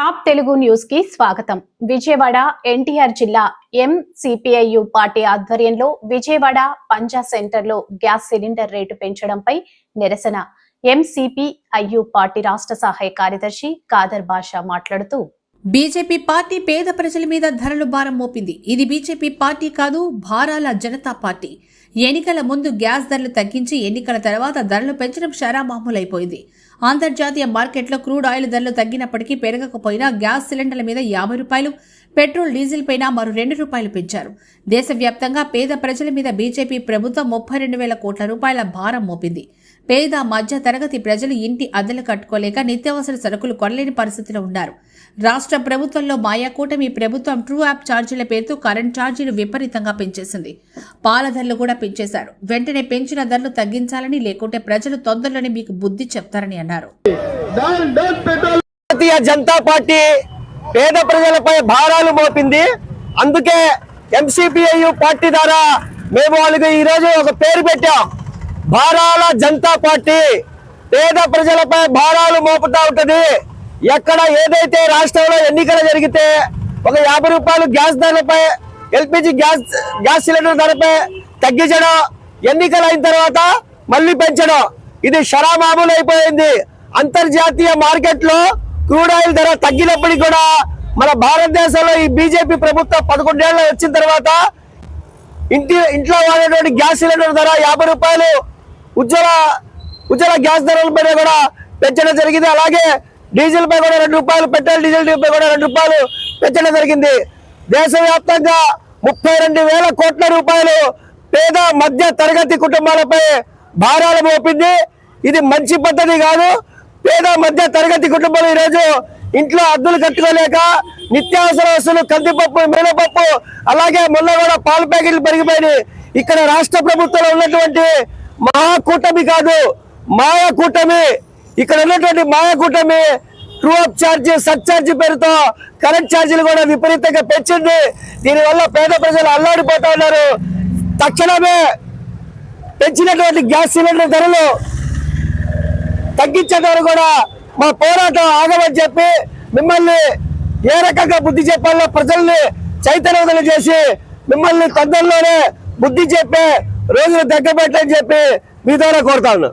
Top Telugu న్యూస్కి స్వాగతం. విజయవాడ ఎన్టీఆర్ జిల్లా ఎం సిపిఐయు పార్టీ ఆధ్వర్యంలో విజయవాడ పంజా సెంటర్లో గ్యాస్ సిలిండర్ రేటు పెంచడంపై నిరసన. ఎంసిపిఐయు పార్టీ రాష్ట్ర సహాయ కార్యదర్శి కాదర్ బాషా మాట్లాడుతూ బీజేపీ పార్టీ పేద ప్రజల మీద ధరలు భారం మోపింది. ఇది బీజేపీ పార్టీ కాదు భారాల జనతా పార్టీ. ఎన్నికల ముందు గ్యాస్ ధరలు తగ్గించి ఎన్నికల తర్వాత ధరలు పెంచడం షరామామూలైపోయింది. అంతర్జాతీయ మార్కెట్లో క్రూడ్ ఆయిల్ ధరలు తగ్గినప్పటికీ పెరగకపోయినా గ్యాస్ సిలిండర్ల మీద యాభై రూపాయలు పెట్రోల్ డీజిల్ పైన మరో రెండు రూపాయలు పెంచారు. దేశవ్యాప్తంగా పేద ప్రజల మీద బీజేపీ ప్రభుత్వం ముప్పై రెండు వేల కోట్ల రూపాయల భారం మోపింది. పేద మధ్య తరగతి ప్రజలు ఇంటి అద్దెలు కట్టుకోలేక నిత్యావసర సరుకులు కొనలేని పరిస్థితిలో ఉన్నారు. రాష్ట్ర ప్రభుత్వంలో మాయాకూటమి ప్రభుత్వం ట్రూ యాప్ ఛార్జీల పేరుతో కరెంట్ ఛార్జీలు విపరీతంగా పెంచేసింది. పాల ధరలు కూడా పెంచేశారు. వెంటనే పెంచిన ధరలు తగ్గించాలని లేకుంటే ప్రజలు తొందరలోనే మీకు బుద్ధి చెప్తారని అన్నారు. భారతీయ జనతా పార్టీ పేద ప్రజలపై భారాలు మోపింది. అందుకే ఎంసీపీఐ పార్టీ ద్వారా మేము వాళ్ళకి ఈరోజు ఒక పేరు పెట్టాం. భారాల జనతా పార్టీ పేద ప్రజలపై భారాలు మోపుతా ఉంటది. ఎక్కడ ఏదైతే రాష్ట్రంలో ఎన్నికలు జరిగితే ఒక యాభై రూపాయలు గ్యాస్ ధరలపై ఎల్పిజి గ్యాస్ గ్యాస్ సిలిండర్ ధరపై తగ్గించడం ఎన్నికలు అయిన తర్వాత మళ్ళీ పెంచడం. ఇది షరామామూలు అయిపోయింది. అంతర్జాతీయ మార్కెట్లో క్రూడ్ ఆయిల్ ధర తగ్గినప్పటికీ కూడా మన భారతదేశంలో ఈ బీజేపీ ప్రభుత్వం పదకొండేళ్ళు వచ్చిన తర్వాత ఇంటి ఇంట్లో వాడేటువంటి గ్యాస్ సిలిండర్ ధర యాభై రూపాయలు ఉజ్వల ఉజ్వల గ్యాస్ ధరలపై కూడా పెంచడం జరిగింది. అలాగే డీజిల్ పై కూడా రెండు రూపాయలు పెట్రోల్ డీజిల్ పై కూడా రెండు రూపాయలు పెంచడం జరిగింది. దేశవ్యాప్తంగా ముప్పై రెండు వేల కోట్ల రూపాయలు పేద మధ్య తరగతి కుటుంబాలపై భారాలు మోపింది. ఇది మంచి పద్ధతి కాదు. పేద మధ్య తరగతి కుటుంబాలు ఈరోజు ఇంట్లో అద్దులు కట్టుకోలేక నిత్యావసర వస్తువులు కందిపప్పు మినపప్పు అలాగే మొన్న కూడా పాల ప్యాకెట్లు పెరిగిపోయినాయి. ఇక్కడ రాష్ట్ర ప్రభుత్వంలో ఉన్నటువంటి మా కూటమి కాదు మాయా కూటమి. ఇక్కడ ఉన్నటువంటి మాయా కూటమి ట్రూ అప్ ఛార్జీ సబ్ ఛార్జీ పేరుతో కరెంట్ ఛార్జీలు కూడా విపరీతంగా పెంచింది. దీనివల్ల పేద ప్రజలు అల్లాడిపోతా ఉన్నారు. తక్షణమే పెంచినటువంటి గ్యాస్ సిలిండర్ ధరలు తగ్గించేదారు కూడా మా పోరాటం ఆగమని చెప్పి మిమ్మల్ని ఏ రకంగా బుద్ధి చెప్పాలో ప్రజల్ని చైతన్యవంతులు చేసి మిమ్మల్ని తొందరలోనే బుద్ధి చెప్పే రోజులు దగ్గర చెప్పి మీ ద్వారా కోరుతాను